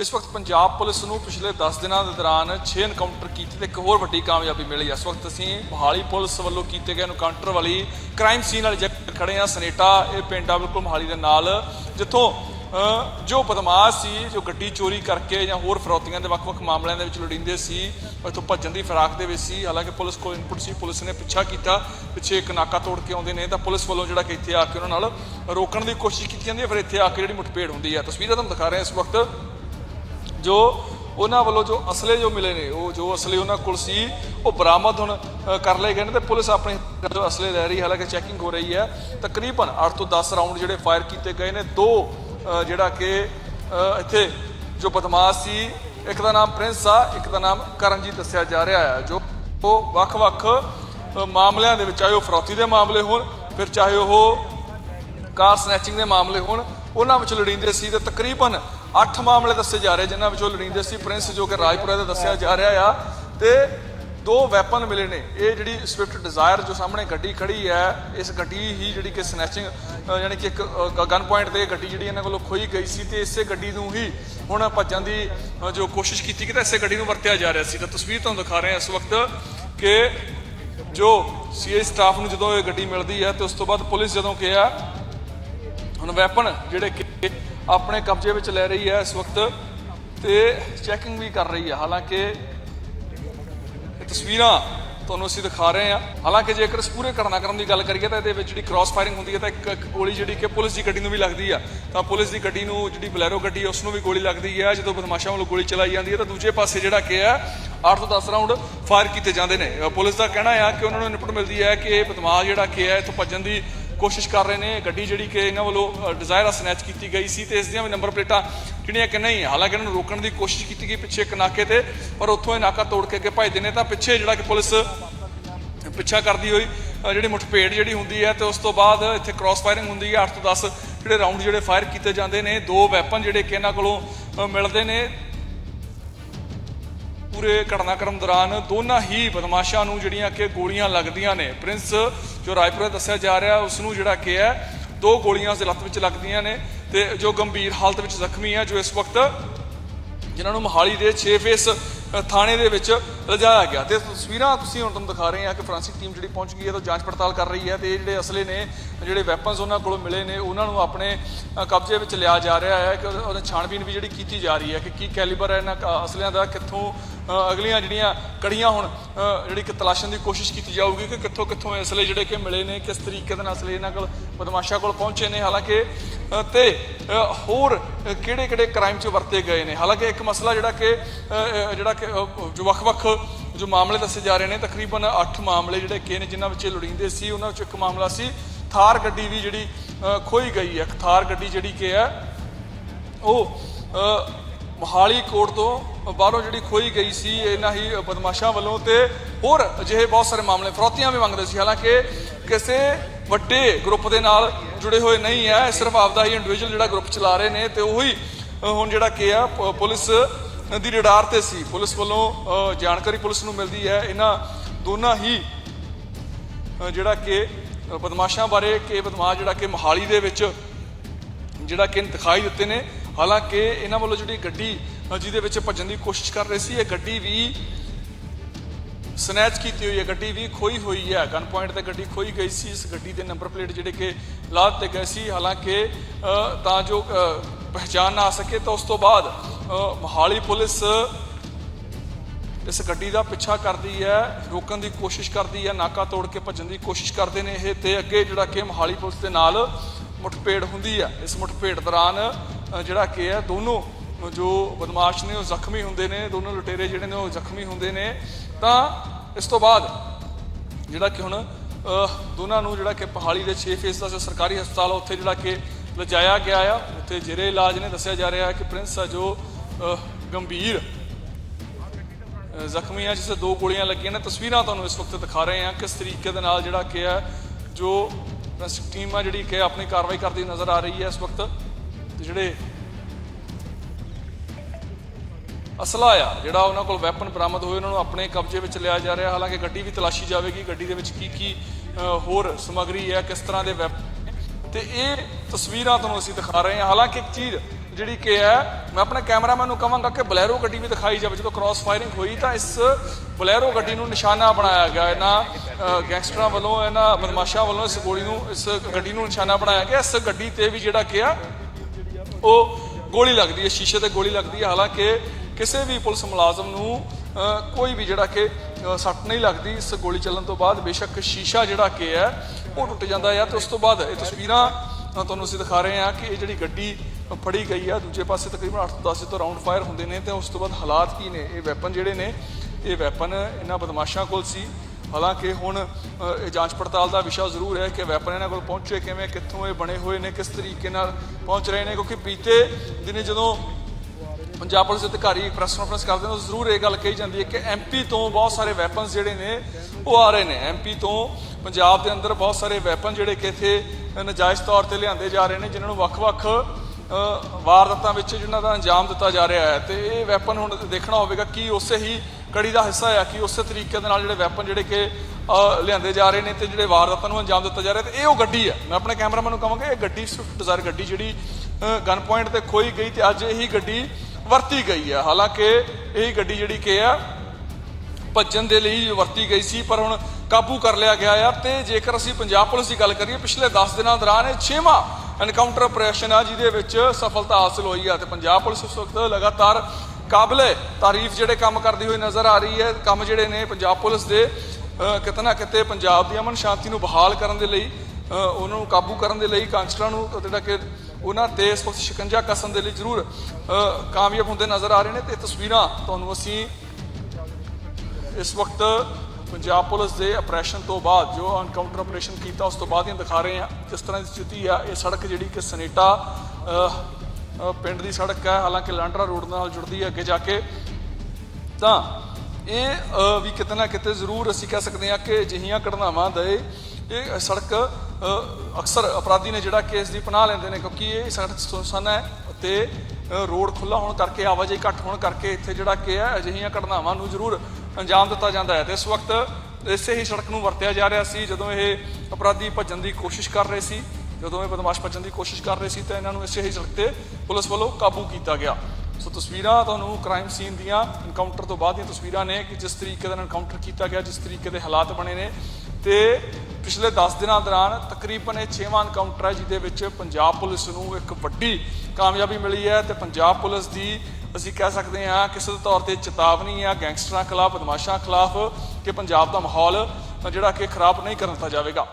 ਇਸ ਵਕਤ ਪੰਜਾਬ ਪੁਲਿਸ ਨੂੰ ਪਿਛਲੇ 10 ਦਿਨਾਂ ਦੇ ਦੌਰਾਨ 6 ਐਨਕਾਊਂਟਰ ਕੀਤੇ ਤੇ ਇੱਕ ਹੋਰ ਵੱਡੀ ਕਾਮਯਾਬੀ ਮਿਲੀ। ਹੈ ਇਸ ਵਕਤ ਅਸੀਂ ਮੋਹਾਲੀ ਪੁਲਿਸ ਵੱਲੋਂ ਕੀਤੇ ਗਏ ਐਨਕਾਊਂਟਰ ਵਾਲੀ ਕ੍ਰਾਈਮ ਸੀਨ ਵਾਲੀ ਜਗ੍ਹਾ ਖੜੇ ਹਾਂ। ਸਨੇਟਾ, ਇਹ ਪਿੰਡ ਆ ਬਿਲਕੁਲ ਮੋਹਾਲੀ ਦੇ ਨਾਲ, ਜਿੱਥੋਂ ਜੋ ਬਦਮਾਸ਼ ਸੀ, ਜੋ ਗੱਡੀ ਚੋਰੀ ਕਰਕੇ ਜਾਂ ਹੋਰ ਫਰੌਤੀਆਂ ਦੇ ਵੱਖ-ਵੱਖ ਮਾਮਲਿਆਂ ਦੇ ਵਿੱਚ ਲੋੜੀਂਦੇ ਸੀ ਇੱਥੋਂ ਭੱਜਣ ਦੀ ਫਿਰਾਕ ਦੇ ਵਿੱਚ ਸੀ। ਹਾਲਾਂਕਿ ਪੁਲਿਸ ਕੋਲ ਇਨਪੁਟ ਸੀ, ਪੁਲਿਸ ਨੇ ਪਿੱਛਾ ਕੀਤਾ, ਪਿੱਛੇ ਇੱਕ ਨਾਕਾ ਤੋੜ ਕੇ ਆਉਂਦੇ ਨੇ, ਤਾਂ ਪੁਲਿਸ ਵੱਲੋਂ ਜਿਹੜਾ ਕਿ ਇੱਥੇ ਆ ਕੇ ਉਹਨਾਂ ਨਾਲ ਰੋਕਣ ਦੀ ਕੋਸ਼ਿਸ਼ ਕੀਤੀ ਜਾਂਦੀ ਹੈ, ਫਿਰ ਇੱਥੇ ਆ ਕੇ ਜਿਹੜੀ ਮੁਠਭੇੜ ਹੁੰਦੀ ਹੈ। ਤਸਵੀਰਾਂ ਤੁਹਾਨੂੰ ਦਿਖਾ ਰਹੇ ਹਾਂ ਇਸ ਵਕਤ। ਜੋ ਉਹਨਾਂ ਵੱਲੋਂ ਜੋ ਅਸਲੇ ਜੋ ਮਿਲੇ ਨੇ, ਉਹ ਜੋ ਅਸਲੇ ਉਹਨਾਂ ਕੋਲ ਸੀ, ਉਹ ਬਰਾਮਦ ਹੁਣ ਕਰ ਲਏ ਗਏ ਨੇ ਤੇ ਪੁਲਿਸ ਆਪਣੇ ਜੋ ਅਸਲੇ ਲੈ ਰਹੀ, ਹਾਲਾਂਕਿ ਚੈਕਿੰਗ ਹੋ ਰਹੀ ਹੈ, ਤਕਰੀਬਨ 8 ਤੋਂ 10 ਰਾਉਂਡ ਜਿਹੜੇ ਫਾਇਰ ਕੀਤੇ ਗਏ ਨੇ, ਦੋ ਜਿਹੜਾ ਕਿ ਇੱਥੇ ਜੋ ਬਦਮਾਸ਼ ਸੀ, ਇੱਕ ਦਾ ਨਾਮ ਪ੍ਰਿੰਸ ਆ, ਇੱਕ ਦਾ ਨਾਮ ਕਰਨਜੀਤ ਦੱਸਿਆ ਜਾ ਰਿਹਾ ਹੈ ਜੋ, ਉਹ ਵੱਖ-ਵੱਖ ਮਾਮਲਿਆਂ ਦੇ ਵਿੱਚ, ਚਾਹੇ ਉਹ ਫਰੌਤੀ ਦੇ ਮਾਮਲੇ ਹੋਣ, ਫਿਰ ਚਾਹੇ ਉਹ ਕਾਰ ਸਨੈਚਿੰਗ ਦੇ ਮਾਮਲੇ ਹੋਣ, ਉਹਨਾਂ ਵਿੱਚ ਲੋੜੀਂਦੇ ਸੀ ਤੇ ਤਕਰੀਬਨ 8 ਮਾਮਲੇ ਦੱਸੇ ਜਾ ਰਹੇ, ਜਿਨ੍ਹਾਂ ਵਿੱਚੋਂ ਲੋੜੀਂਦੇ ਸੀ ਪ੍ਰਿੰਸ ਜੋ ਕਿ ਰਾਜਪੁਰਾ ਦਾ ਦੱਸਿਆ ਜਾ ਰਿਹਾ ਆ, ਤੇ ਦੋ ਵੈਪਨ ਮਿਲੇ ਨੇ। ਇਹ ਜਿਹੜੀ ਸਵਿਫਟ ਡਿਜ਼ਾਇਰ ਜੋ ਸਾਹਮਣੇ ਗੱਡੀ ਖੜੀ ਹੈ, ਇਸ ਗੱਡੀ ਹੀ ਜਿਹੜੀ ਕਿ ਸਨੈਚਿੰਗ ਯਾਨੀ ਕਿ ਇੱਕ ਗਨ ਪੁਆਇੰਟ ਤੇ ਗੱਡੀ ਜਿਹੜੀ ਇਹਨਾਂ ਕੋਲੋਂ ਖੋਈ ਗਈ ਸੀ, ਤੇ ਇਸੇ ਗੱਡੀ ਨੂੰ ਹੀ ਹੁਣ ਭੱਜਣ ਦੀ ਜੋ ਕੋਸ਼ਿਸ਼ ਕੀਤੀ ਕਿ ਤਾਂ ਇਸੇ ਗੱਡੀ ਨੂੰ ਵਰਤਿਆ ਜਾ ਰਿਹਾ ਸੀ। ਤਾਂ ਤਸਵੀਰ ਤੁਹਾਨੂੰ ਦਿਖਾ ਰਹੇ ਹਾਂ ਇਸ ਵਕਤ ਕਿ ਜੋ ਸੀਏ ਸਟਾਫ ਨੂੰ ਜਦੋਂ ਇਹ ਗੱਡੀ ਮਿਲਦੀ ਹੈ, ਤੇ ਉਸ ਤੋਂ ਬਾਅਦ ਪੁਲਿਸ ਜਦੋਂ ਕਿਹਾ, ਹੁਣ ਵੈਪਨ ਜਿਹੜੇ ਕਿ ਆਪਣੇ ਕਬਜ਼ੇ ਵਿੱਚ ਲੈ ਰਹੀ ਹੈ ਇਸ ਵਕਤ ਤੇ ਚੈਕਿੰਗ ਵੀ ਕਰ ਰਹੀ ਹੈ। ਹਾਲਾਂਕਿ ਇਹ ਤਸਵੀਰਾਂ ਤੁਹਾਨੂੰ ਅਸੀਂ ਦਿਖਾ ਰਹੇ ਹਾਂ। ਹਾਲਾਂਕਿ ਜੇਕਰ ਇਸ ਪੂਰੇ ਘਟਨਾਕ੍ਰਮ ਦੀ ਗੱਲ ਕਰੀਏ ਤਾਂ ਇਹਦੇ ਵਿੱਚ ਜਿਹੜੀ ਕ੍ਰਾਸ ਫਾਇਰਿੰਗ ਹੁੰਦੀ ਹੈ ਤਾਂ ਇੱਕ ਇੱਕ ਗੋਲੀ ਜਿਹੜੀ ਕਿ ਪੁਲਿਸ ਦੀ ਗੱਡੀ ਨੂੰ ਵੀ ਲੱਗਦੀ ਆ। ਤਾਂ ਪੁਲਿਸ ਦੀ ਗੱਡੀ ਨੂੰ ਜਿਹੜੀ ਬਲੈਰੋ ਗੱਡੀ ਹੈ ਉਸ ਨੂੰ ਵੀ ਗੋਲੀ ਲੱਗਦੀ ਹੈ ਜਦੋਂ ਬਦਮਾਸ਼ਾਂ ਵੱਲੋਂ ਗੋਲੀ ਚਲਾਈ ਜਾਂਦੀ ਹੈ ਤਾਂ ਦੂਜੇ ਪਾਸੇ ਜਿਹੜਾ ਕਿ ਹੈ 8 ਤੋਂ 10 ਰਾਉਂਡ ਫਾਇਰ ਕੀਤੇ ਜਾਂਦੇ ਨੇ। ਪੁਲਿਸ ਦਾ ਕਹਿਣਾ ਆ ਕਿ ਉਹਨਾਂ ਨੂੰ ਇਨਪੁਟ ਮਿਲਦੀ ਹੈ ਕਿ ਇਹ ਬਦਮਾਸ਼ ਜਿਹੜਾ ਕਿ ਹੈ ਇੱਥੋਂ ਭੱਜਣ ਦੀ ਕੋਸ਼ਿਸ਼ ਕਰ ਰਹੇ ਨੇ ਗੱਡੀ ਜਿਹੜੀ ਕਿ ਇਹਨਾਂ ਵੱਲੋਂ ਡਿਜ਼ਾਇਰ ਆ ਸਨੈਚ ਕੀਤੀ ਗਈ ਸੀ ਤੇ ਇਸ ਦੀਆਂ ਵੀ ਨੰਬਰ ਪਲੇਟਾਂ ਜਿਹੜੀਆਂ ਕਿ ਨਹੀਂ, ਹਾਲਾਂਕਿ ਇਹਨਾਂ ਨੂੰ ਰੋਕਣ ਦੀ ਕੋਸ਼ਿਸ਼ ਕੀਤੀ ਗਈ ਪਿੱਛੇ ਇੱਕ ਨਾਕੇ ਤੇ, ਪਰ ਉੱਥੋਂ ਇਹ ਨਾਕਾ ਤੋੜ ਕੇ ਅੱਗੇ ਭੱਜਦੇ ਨੇ। ਤਾਂ ਪਿੱਛੇ ਜਿਹੜਾ ਕਿ ਪੁਲਿਸ ਪਿੱਛਾ ਕਰਦੀ ਹੋਈ ਜਿਹੜੀ ਮੁਠਭੇੜ ਜਿਹੜੀ ਹੁੰਦੀ ਹੈ ਤੇ ਉਸ ਤੋਂ ਬਾਅਦ ਇੱਥੇ ਕ੍ਰਾਸ ਫਾਇਰਿੰਗ ਹੁੰਦੀ ਹੈ। 8 ਤੋਂ 10 ਜਿਹੜੇ ਰਾਉਂਡ ਜਿਹੜੇ ਫਾਇਰ ਕੀਤੇ ਜਾਂਦੇ ਨੇ, ਦੋ ਵੈਪਨ ਜਿਹੜੇ ਕਿ ਇਹਨਾਂ ਕੋਲੋਂ ਮਿਲਦੇ ਨੇ। ਪੂਰੇ ਘਟਨਾਕ੍ਰਮ ਦੌਰਾਨ ਦੋਨਾਂ ਹੀ ਬਦਮਾਸ਼ਾਂ ਨੂੰ ਜਿਹੜੀਆਂ ਕਿ ਗੋਲੀਆਂ ਲੱਗਦੀਆਂ ਨੇ। ਪ੍ਰਿੰਸ ਜੋ ਰਾਏਪੁਰਾ ਦੱਸਿਆ ਜਾ ਰਿਹਾ ਉਸ ਨੂੰ ਜਿਹੜਾ ਕਿ ਹੈ, ਦੋ ਗੋਲੀਆਂ ਉਸ ਦੇ ਲੱਤ ਵਿੱਚ ਲੱਗਦੀਆਂ ਨੇ ਤੇ ਜੋ ਗੰਭੀਰ ਹਾਲਤ ਵਿੱਚ ਜ਼ਖਮੀ ਹੈ, ਜੋ ਇਸ ਵਕਤ ਜਿਨ੍ਹਾਂ ਨੂੰ ਮੋਹਾਲੀ ਦੇ 6 ਫੇਸ ਥਾਣੇ ਦੇ ਵਿੱਚ ਲਿਜਾਇਆ ਗਿਆ। ਤੇ ਤਸਵੀਰਾਂ ਤੁਸੀਂ ਹੁਣ ਤੁਹਾਨੂੰ ਦਿਖਾ ਰਹੇ ਹਾਂ ਕਿ ਫਰਾਂਸਿਕ ਟੀਮ ਜਿਹੜੀ ਪਹੁੰਚ ਗਈ ਹੈ ਤਾਂ ਜਾਂਚ ਪੜਤਾਲ ਕਰ ਰਹੀ ਹੈ ਤੇ ਇਹ ਜਿਹੜੇ ਅਸਲੇ ਨੇ ਜਿਹੜੇ ਵੈਪਨਸ ਉਹਨਾਂ ਕੋਲੋਂ ਮਿਲੇ ਨੇ ਉਹਨਾਂ ਨੂੰ ਆਪਣੇ ਕਬਜ਼ੇ ਵਿੱਚ ਲਿਆ ਜਾ ਰਿਹਾ ਹੈ ਕਿ ਉਹਦੀ ਛਾਣਬੀਨ ਵੀ ਜਿਹੜੀ ਕੀਤੀ ਜਾ ਰਹੀ ਹੈ ਕਿ ਕੀ ਕੈਲੀਬਰ ਹੈ ਇਹਨਾਂ ਕ- ਅਸਲਿਆਂ ਦਾ ਕਿੱਥੋਂ ਅਗਲੀਆਂ ਜਿਹੜੀਆਂ ਕੜੀਆਂ ਹੁਣ ਜਿਹੜੀ ਕਿ ਤਲਾਸ਼ਣ ਦੀ ਕੋਸ਼ਿਸ਼ ਕੀਤੀ ਜਾਊਗੀ ਕਿ ਕਿੱਥੋਂ ਕਿੱਥੋਂ ਇਹ ਅਸਲੇ ਜਿਹੜੇ ਕਿ ਮਿਲੇ ਨੇ ਕਿਸ ਤਰੀਕੇ ਦੇ ਨਾਲ ਅਸਲੇ ਇਹਨਾਂ ਕੋਲ ਬਦਮਾਸ਼ਾਂ ਕੋਲ ਪਹੁੰਚੇ ਨੇ। ਹਾਲਾਂਕਿ ਅ, ਤੇ ਹੋਰ ਕਿਹੜੇ ਕਿਹੜੇ ਕ੍ਰਾਈਮ 'ਚ ਵਰਤੇ ਗਏ ਨੇ? ਹਾਲਾਂਕਿ ਇੱਕ ਮਸਲਾ ਜਿਹੜਾ ਕਿ ਜਿਹੜਾ ਕਿ ਜੋ ਵੱਖ-ਵੱਖ ਜੋ ਮਾਮਲੇ ਦੱਸੇ ਜਾ ਰਹੇ ਨੇ ਤਕਰੀਬਨ 8 ਮਾਮਲੇ ਜਿਹੜੇ ਕਿ ਨੇ ਜਿਨ੍ਹਾਂ ਵਿੱਚ ਇਹ ਲੋੜੀਂਦੇ ਸੀ ਉਹਨਾਂ ਵਿੱਚ ਇੱਕ ਮਾਮਲਾ ਸੀ ਥਾਰ ਗੱਡੀ ਵੀ ਜਿਹੜੀ ਅ, ਖੋਈ ਗਈ ਹੈ। ਥਾਰ ਗੱਡੀ ਜਿਹੜੀ ਕਿ ਹੈ ਉਹ ਮੋਹਾਲੀ ਕੋਰਟ ਤੋਂ ਬਾਹਰੋਂ ਜਿਹੜੀ ਖੋਈ ਗਈ ਸੀ ਇਹਨਾਂ ਹੀ ਬਦਮਾਸ਼ਾਂ ਵੱਲੋਂ ਤੇ ਹੋਰ ਅਜਿਹੇ ਬਹੁਤ ਸਾਰੇ ਮਾਮਲੇ ਫਰੋਤੀਆਂ ਵੀ ਮੰਗਦੇ ਸੀ। ਹਾਲਾਂਕਿ ਕਿਸੇ ਵੱਡੇ ਗਰੁੱਪ ਦੇ ਨਾਲ ਜੁੜੇ ਹੋਏ ਨਹੀਂ ਹੈ ਸਿਰਫ ਆਪਦਾ ਹੀ ਇੰਡੀਵਿਜੂਅਲ ਜਿਹੜਾ ਗਰੁੱਪ ਚਲਾ ਰਹੇ ਨੇ ਤੇ ਉਹੀ ਹੁਣ ਜਿਹੜਾ ਕਿ ਆ ਪ- ਪੁਲਿਸ ਦੀ ਰਡਾਰ ਤੇ ਸੀ। ਪੁਲਿਸ ਵੱਲੋਂ ਜਾਣਕਾਰੀ ਪੁਲਿਸ ਨੂੰ ਮਿਲਦੀ ਹੈ। ਇਹਨਾਂ ਦੋਨਾਂ ਹੀ ਜਿਹੜਾ ਕਿ ਬਦਮਾਸ਼ਾਂ ਬਾਰੇ ਕਿ ਬਦਮਾਸ਼ ਜਿਹੜਾ ਕਿ ਮੋਹਾਲੀ ਦੇ ਵਿੱਚ ਜਿਹੜਾ ਕਿ ਦਿਖਾਈ ਦਿੱਤੇ ਨੇ। ਹਾਲਾਂਕਿ ਇਹਨਾਂ ਵੱਲੋਂ ਜਿਹੜੀ ਗੱਡੀ ਜਿਹਦੇ ਵਿੱਚ ਭੱਜਣ ਦੀ ਕੋਸ਼ਿਸ਼ ਕਰ ਰਹੇ ਸੀ ਇਹ ਗੱਡੀ ਵੀ ਸਨੈਚ ਕੀਤੀ ਹੋਈ ਹੈ। ਗੱਡੀ ਵੀ ਖੋਈ ਹੋਈ ਹੈ। ਗਨ ਪੁਆਇੰਟ ਤੇ ਗੱਡੀ ਖੋਈ ਗਈ ਸੀ। ਇਸ ਗੱਡੀ ਦੇ ਨੰਬਰ ਪਲੇਟ ਜਿਹੜੇ ਕਿ ਲਾ ਦਿੱਤੇ ਗਏ ਸੀ। ਹਾਲਾਂਕਿ ਤਾਂ ਜੋ ਅ, ਪਹਿਚਾਣ ਨਾ ਆ ਸਕੇ ਤਾਂ ਉਸ ਤੋਂ ਬਾਅਦ ਮੋਹਾਲੀ ਪੁਲਿਸ ਇਸ ਗੱਡੀ ਦਾ ਪਿੱਛਾ ਕਰਦੀ ਹੈ, ਰੋਕਣ ਦੀ ਕੋਸ਼ਿਸ਼ ਕਰਦੀ ਹੈ, ਨਾਕਾ ਤੋੜ ਕੇ ਭੱਜਣ ਦੀ ਕੋਸ਼ਿਸ਼ ਕਰਦੇ ਨੇ ਇਹ ਤੇ ਅੱਗੇ ਜਿਹੜਾ ਕਿ ਮੋਹਾਲੀ ਪੁਲਿਸ ਦੇ ਨਾਲ ਮੁੱਠਭੇੜ ਹੁੰਦੀ ਹੈ। ਇਸ ਮੁੱਠਭੇੜ ਦੌਰਾਨ ਜਿਹੜਾ ਕਿ ਹੈ, ਦੋਨੋਂ ਜੋ ਬਦਮਾਸ਼ ਨੇ ਉਹ ਜ਼ਖਮੀ ਹੁੰਦੇ ਨੇ, ਦੋਨੋਂ ਲੁਟੇਰੇ ਜਿਹੜੇ ਨੇ ਉਹ ਜ਼ਖਮੀ ਹੁੰਦੇ ਨੇ। ਤਾਂ ਇਸ ਤੋਂ ਬਾਅਦ ਜਿਹੜਾ ਕਿ ਹੁਣ ਦੋਨਾਂ ਨੂੰ ਜਿਹੜਾ ਕਿ ਪਹਾੜੀ ਦੇ 6 ਫੇਸ ਦਾ ਜੋ ਸਰਕਾਰੀ ਹਸਪਤਾਲ ਉੱਥੇ ਜਿਹੜਾ ਕਿ ਲਿਜਾਇਆ ਗਿਆ ਆ। ਉੱਥੇ ਜਿਹੜੇ ਇਲਾਜ ਨੇ ਦੱਸਿਆ ਜਾ ਰਿਹਾ ਹੈ ਕਿ ਪ੍ਰਿੰਸ ਆ ਜੋ ਗੰਭੀਰ। ਜ਼ਖਮੀ ਆ ਜਿਸੇ ਦੋ ਗੋਲੀਆਂ ਲੱਗੀਆਂ ਨੇ। ਤਸਵੀਰਾਂ ਤੁਹਾਨੂੰ ਇਸ ਵਕਤ ਦਿਖਾ ਰਹੇ ਹਾਂ ਕਿਸ ਤਰੀਕੇ ਦੇ ਨਾਲ ਜਿਹੜਾ ਕਿ ਹੈ, ਜੋ ਫੋਰੈਂਸਿਕ ਟੀਮ ਆ ਜਿਹੜੀ ਕਿ ਆਪਣੀ ਕਾਰਵਾਈ ਕਰਦੀ ਨਜ਼ਰ ਆ ਰਹੀ ਹੈ ਇਸ ਵਕਤ। ਤੇ ਜਿਹੜੇ ਅਸਲਾ ਆ, ਜਿਹੜਾ ਉਹਨਾਂ ਕੋਲ ਵੈਪਨ ਬਰਾਮਦ ਹੋਏ, ਉਹਨਾਂ ਨੂੰ ਆਪਣੇ ਕਬਜ਼ੇ ਵਿੱਚ ਲਿਆ ਜਾ ਰਿਹਾ। ਹਾਲਾਂਕਿ ਗੱਡੀ ਵੀ ਤਲਾਸ਼ੀ ਜਾਵੇਗੀ। ਗੱਡੀ ਦੇ ਵਿੱਚ ਕੀ ਕੀ ਹੋਰ ਸਮੱਗਰੀ ਹੈ, ਕਿਸ ਤਰ੍ਹਾਂ ਦੇ ਵੈਪਨ ਤੇ ਇਹ ਤਸਵੀਰਾਂ ਤੁਹਾਨੂੰ ਅਸੀਂ ਦਿਖਾ ਰਹੇ ਹਾਂ। ਹਾਲਾਂਕਿ ਇੱਕ ਚੀਜ਼ ਜਿਹੜੀ ਕਿ ਹੈ, ਮੈਂ ਆਪਣੇ ਕੈਮਰਾਮੈਨ ਨੂੰ ਕਹਾਂਗਾ ਕਿ ਬਲੈਰੋ ਗੱਡੀ ਵੀ ਦਿਖਾਈ ਜਾਵੇ। ਜਦੋਂ ਕ੍ਰਾਸ ਫਾਇਰਿੰਗ ਹੋਈ ਤਾਂ ਇਸ ਬਲੈਰੋ ਗੱਡੀ ਨੂੰ ਨਿਸ਼ਾਨਾ ਬਣਾਇਆ ਗਿਆ। ਇਹਨਾਂ ਗੈਂਗਸਟਰਾਂ ਵੱਲੋਂ, ਇਹਨਾਂ ਬਦਮਾਸ਼ਾਂ ਵੱਲੋਂ ਇਸ ਗੋਲੀ ਨੂੰ, ਇਸ ਗੱਡੀ ਨੂੰ ਨਿਸ਼ਾਨਾ ਬਣਾਇਆ ਗਿਆ। ਇਸ ਗੱਡੀ ਤੇ ਵੀ ਜਿਹੜਾ ਕਿ ਆ, ਉਹ ਗੋਲੀ ਲੱਗਦੀ ਹੈ, ਸ਼ੀਸ਼ੇ ਤੇ ਗੋਲੀ ਲੱਗਦੀ ਹੈ। ਹਾਲਾਂਕਿ ਕਿਸੇ ਵੀ ਪੁਲਿਸ ਮੁਲਾਜ਼ਮ ਨੂੰ ਕੋਈ ਵੀ ਜਿਹੜਾ ਕਿ ਸੱਟ ਨਹੀਂ ਲੱਗਦੀ। ਇਸ ਗੋਲੀ ਚੱਲਣ ਤੋਂ ਬਾਅਦ ਬੇਸ਼ੱਕ ਸ਼ੀਸ਼ਾ ਜਿਹੜਾ ਕਿ ਹੈ, ਉਹ ਟੁੱਟ ਜਾਂਦਾ ਹੈ ਤੇ ਉਸ ਤੋਂ ਬਾਅਦ ਇਹ ਤਸਵੀਰਾਂ ਤੁਹਾਨੂੰ ਅਸੀਂ ਦਿਖਾ ਰਹੇ ਹਾਂ ਕਿ ਇਹ ਜਿਹੜੀ ਗੱਡੀ ਫੜੀ ਗਈ ਆ, ਦੂਜੇ ਪਾਸੇ ਤਕਰੀਬਨ 8 ਤੋਂ 10 ਤੋਂ ਰਾਉਂਡ ਫਾਇਰ ਹੁੰਦੇ ਨੇ, ਤੇ ਉਸ ਤੋਂ ਬਾਅਦ ਹਾਲਾਤ ਕੀ ਨੇ? ਇਹ ਵੈਪਨ ਜਿਹੜੇ ਨੇ, ਇਹ ਵੈਪਨ ਇਹਨਾਂ ਬਦਮਾਸ਼ਾਂ ਕੋਲ ਸੀ। ਹਾਲਾਂਕਿ ਹੁਣ ਇਹ ਜਾਂਚ ਪੜਤਾਲ ਦਾ ਵਿਸ਼ਾ ਜ਼ਰੂਰ ਹੈ ਕਿ ਵੈਪਨ ਇਹਨਾਂ ਕੋਲ ਪਹੁੰਚੇ ਕਿਵੇਂ, ਕਿੱਥੋਂ ਇਹ ਬਣੇ ਹੋਏ ਨੇ, ਕਿਸ ਤਰੀਕੇ ਨਾਲ ਪਹੁੰਚ ਰਹੇ ਨੇ, ਕਿਉਂਕਿ ਬੀਤੇ ਦਿਨੇ ਜਦੋਂ ਪੰਜਾਬ ਪੁਲਿਸ ਅਧਿਕਾਰੀ ਪ੍ਰੈਸ ਕਾਨਫਰੰਸ ਕਰਦੇ ਨੇ ਤਾਂ ਜ਼ਰੂਰ ਇਹ ਗੱਲ ਕਹੀ ਜਾਂਦੀ ਹੈ ਕਿ ਐਮਪੀ ਤੋਂ ਬਹੁਤ ਸਾਰੇ ਵੈਪਨਸ ਜਿਹੜੇ ਨੇ, ਉਹ ਆ ਰਹੇ ਨੇ। ਐਮਪੀ ਤੋਂ ਪੰਜਾਬ ਦੇ ਅੰਦਰ ਬਹੁਤ ਸਾਰੇ ਵੈਪਨ ਜਿਹੜੇ ਕਿ ਇੱਥੇ ਨਜਾਇਜ਼ ਤੌਰ ਤੇ ਲਿਆਂਦੇ ਜਾ ਰਹੇ ਨੇ, ਜਿਨ੍ਹਾਂ ਨੂੰ ਵੱਖ-ਵੱਖ ਵਾਰਦਾਤਾਂ ਵਿੱਚ ਜਿਨ੍ਹਾਂ ਦਾ ਅੰਜਾਮ ਦਿੱਤਾ ਜਾ ਰਿਹਾ ਹੈ ਤੇ ਇਹ ਵੈਪਨ ਹੁਣ ਦੇਖਣਾ ਹੋਵੇਗਾ ਕਿ ਉਸੇ ਹੀ ਕੜੀ ਦਾ ਹਿੱਸਾ ਹੈ ਕਿ ਉਸੇ ਤਰੀਕੇ ਦੇ ਨਾਲ ਜਿਹੜੇ ਵੈਪਨ ਜਿਹੜੇ ਕਿ ਲਿਆਂਦੇ ਜਾ ਰਹੇ ਨੇ ਤੇ ਜਿਹੜੇ ਵਾਰਦਾਤਾਂ ਨੂੰ ਅੰਜਾਮ ਦਿੱਤਾ ਜਾ ਰਿਹਾ ਤੇ ਇਹ ਉਹ ਗੱਡੀ ਹੈ ਮੈਂ ਆਪਣੇ ਕੈਮਰਾਮੈਨ ਨੂੰ ਕਹਾਂਗਾ, ਇਹ ਗੱਡੀ ਸਵਿਫਟ ਡਿਜ਼ਾਇਰ ਗੱਡੀ ਜਿਹੜੀ ਗਨ ਪੁਆਇੰਟ ਤੇ ਖੋਈ ਗਈ ਤੇ ਅੱਜ ਇਹੀ ਗੱਡੀ ਵਰਤੀ ਗਈ ਹੈ ਹਾਲਾਂਕਿ ਇਹੀ ਗੱਡੀ ਜਿਹੜੀ ਕਿ ਆ, ਭੱਜਣ ਦੇ ਲਈ ਵਰਤੀ ਗਈ ਸੀ, ਪਰ ਹੁਣ ਕਾਬੂ ਕਰ ਲਿਆ ਗਿਆ ਆ ਤੇ ਜੇਕਰ ਅਸੀਂ ਪੰਜਾਬ ਪੁਲਿਸ ਦੀ ਗੱਲ ਕਰੀਏ, ਪਿਛਲੇ 10 ਦਿਨਾਂ ਦੌਰਾਨ ਇਹ 6ਵਾਂ ਐਨਕਾਊਂਟਰ ਆਪਰੇਸ਼ਨ ਆ ਜਿਹਦੇ ਵਿੱਚ ਸਫਲਤਾ ਹਾਸਲ ਹੋਈ ਆ ਤੇ ਪੰਜਾਬ ਪੁਲਿਸ ਇਸ ਵਕਤ ਲਗਾਤਾਰ ਕਾਬਲੇ ਤਾਰੀਫ ਜਿਹੜੇ ਕੰਮ ਕਰਦੀ ਹੋਈ ਨਜ਼ਰ ਆ ਰਹੀ ਹੈ। ਕੰਮ ਜਿਹੜੇ ਨੇ ਪੰਜਾਬ ਪੁਲਿਸ ਦੇ ਅ, ਕਿਤੇ ਨਾ ਕਿਤੇ ਪੰਜਾਬ ਦੀ ਅਮਨ ਸ਼ਾਂਤੀ ਨੂੰ ਬਹਾਲ ਕਰਨ ਦੇ ਲਈ ਉਹਨਾਂ ਨੂੰ ਕਾਬੂ ਕਰਨ ਦੇ ਲਈ ਕਾਂਗਸਟਰਾਂ ਨੂੰ ਜਿਹੜਾ ਕਿ ਉਹਨਾਂ ਤੇ ਇਸ ਵਕਤ ਸ਼ਿਕੰਜਾ ਕਸਣ ਦੇ ਲਈ ਜ਼ਰੂਰ ਕਾਮਯਾਬ ਹੁੰਦੇ ਨਜ਼ਰ ਆ ਰਹੇ ਨੇ ਤੇ ਤਸਵੀਰਾਂ ਤੁਹਾਨੂੰ ਅਸੀਂ ਇਸ ਵਕਤ ਪੰਜਾਬ ਪੁਲਿਸ ਦੇ ਆਪਰੇਸ਼ਨ ਤੋਂ ਬਾਅਦ ਜੋ ਐਨਕਾਊਂਟਰ ਆਪਰੇਸ਼ਨ ਕੀਤਾ, ਉਸ ਤੋਂ ਬਾਅਦ ਹੀ ਦਿਖਾ ਰਹੇ ਹਾਂ ਜਿਸ ਤਰ੍ਹਾਂ ਦੀ ਸਥਿਤੀ ਆ। ਇਹ ਸੜਕ ਜਿਹੜੀ ਕਿ ਸਨੇਟਾ ਪਿੰਡ ਦੀ ਸੜਕ ਹੈ। ਹਾਲਾਂਕਿ ਲਾਂਡਰਾ ਰੋਡ ਨਾਲ ਜੁੜਦੀ ਹੈ ਅੱਗੇ ਜਾ ਕੇ। ਤਾਂ ਇਹ ਵੀ ਕਿਤੇ ਨਾ ਕਿਤੇ ਜ਼ਰੂਰ ਅਸੀਂ ਕਹਿ ਸਕਦੇ ਹਾਂ ਕਿ ਅਜਿਹੀਆਂ ਘਟਨਾਵਾਂ ਦੇ ਇਹ ਸੜਕ ਅਕਸਰ ਅਪਰਾਧੀ ਨੇ ਜਿਹੜਾ ਕੇਸ ਦੀ ਪਨਾਹ ਲੈਂਦੇ ਨੇ ਕਿਉਂਕਿ ਇਹ ਸੜਕ ਸੁਨਸਾਨ ਹੈ ਤੇ ਰੋਡ ਖੁੱਲਾ ਹੋਣ ਕਰਕੇ, ਆਵਾਜਾਈ ਘੱਟ ਹੋਣ ਕਰਕੇ ਇੱਥੇ ਜਿਹੜਾ ਕਿ ਹੈ, ਅਜਿਹੀਆਂ ਘਟਨਾਵਾਂ ਨੂੰ ਜ਼ਰੂਰ ਅੰਜਾਮ ਦਿੱਤਾ ਜਾਂਦਾ ਹੈ। ਤੇ ਇਸ ਵਕਤ ਇਸੇ ਹੀ ਸੜਕ ਨੂੰ ਵਰਤਿਆ ਜਾ ਰਿਹਾ ਸੀ, ਜਦੋਂ ਇਹ ਅਪਰਾਧੀ ਭੱਜਣ ਦੀ ਕੋਸ਼ਿਸ਼ ਕਰ ਰਹੇ ਸੀ। ਜਦੋਂ ਇਹ ਬਦਮਾਸ਼ ਭੱਜਣ ਦੀ ਕੋਸ਼ਿਸ਼ ਕਰ ਰਹੇ ਸੀ, ਤਾਂ ਇਹਨਾਂ ਨੂੰ ਇਸੇ ਹੀ ਸੜਕ ਤੇ ਪੁਲਿਸ ਵੱਲੋਂ ਕਾਬੂ ਕੀਤਾ ਗਿਆ। ਸੋ ਤਸਵੀਰਾਂ ਤੁਹਾਨੂੰ ਕ੍ਰਾਈਮ ਸੀਨ ਦੀਆਂ ਐਨਕਾਊਂਟਰ ਤੋਂ ਬਾਅਦ ਦੀਆਂ ਤਸਵੀਰਾਂ ਨੇ ਕਿ ਜਿਸ ਤਰੀਕੇ ਦਾ ਐਨਕਾਊਂਟਰ ਕੀਤਾ ਗਿਆ, ਜਿਸ ਤਰੀਕੇ ਦੇ ਹਾਲਾਤ ਬਣੇ ਨੇ। ਤੇ ਪਿਛਲੇ 10 ਦਿਨਾਂ ਦੌਰਾਨ ਤਕਰੀਬਨ ਇਹ 6ਵਾਂ ਐਨਕਾਊਂਟਰ ਹੈ, ਜਿਹਦੇ ਵਿੱਚ ਪੰਜਾਬ ਪੁਲਿਸ ਨੂੰ ਇੱਕ ਵੱਡੀ ਕਾਮਯਾਬੀ ਮਿਲੀ ਹੈ ਤੇ ਪੰਜਾਬ ਪੁਲਿਸ ਦੀ ਅਸੀਂ ਕਹਿ ਸਕਦੇ ਹਾਂ ਕਿਸੇ ਦੇ ਤੌਰ ਤੇ ਚੇਤਾਵਨੀ ਆ ਗੈਂਗਸਟਰਾਂ ਖਿਲਾਫ, ਬਦਮਾਸ਼ਾਂ ਖਿਲਾਫ ਕਿ ਪੰਜਾਬ ਦਾ ਮਾਹੌਲ ਜਿਹੜਾ ਕਿ ਖਰਾਬ ਨਹੀਂ ਕਰਨ ਦਿੱਤਾ ਜਾਵੇਗਾ।